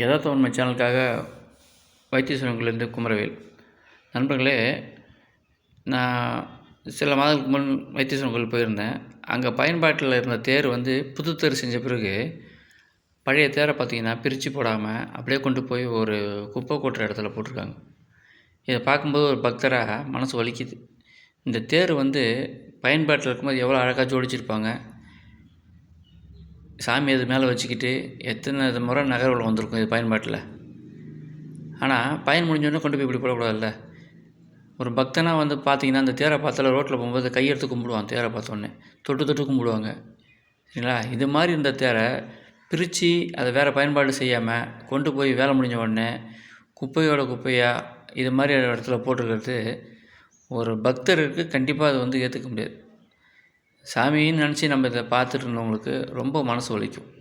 யதார்த்த உண்மை சேனலுக்காக வைத்தீஸ்வரன்குலேருந்து குமரவேல். நண்பர்களே நான் சில மாதங்களுக்கு முன் வைத்தீஸ்வரன் கோயில் போயிருந்தேன். அங்கே பயன்பாட்டில் இருந்த தேர் வந்து புது தேர் செஞ்ச பிறகு பழைய தேரை பார்த்தீங்கன்னா பிரித்து போடாமல் அப்படியே கொண்டு போய் ஒரு குப்பை கொட்டுற இடத்துல போட்டிருக்காங்க. இதை பார்க்கும்போது ஒரு பக்தராக மனசு வலிக்குது. இந்த தேர் வந்து பயன்பாட்டில் இருக்கும்போது எவ்வளோ அழகாக ஜோடிச்சிருப்பாங்க. சாமி அது மேலே வச்சுக்கிட்டு எத்தனை முறை நகர்வுகள் வந்திருக்கும் இது பயன்பாட்டில். ஆனால் பயன் முடிஞ்சோடனே கொண்டு போய் இப்படி போடக்கூடாதுல்ல. ஒரு பக்தனாக வந்து பார்த்தீங்கன்னா அந்த தேரை பார்த்தால ரோட்டில் போகும்போது கையெடுத்து கும்பிடுவான் தேரை பார்த்தோன்னே தொட்டு தொட்டு கும்பிடுவாங்க. சரிங்களா? இது மாதிரி இருந்த தேரை பிரித்து அதை வேறு பயன்பாடு செய்யாமல் கொண்டு போய் வேலை முடிஞ்ச உடனே குப்பையோட குப்பையாக இது மாதிரி இடத்துல போட்டுருக்கிறது ஒரு பக்தருக்கு கண்டிப்பாக அது வந்து ஏற்றுக்க முடியாது. சாமின்னு நினச்சி நம்ம இதை பார்த்துட்டு இருந்தவங்களுக்கு ரொம்ப மனசு வலிக்கும்.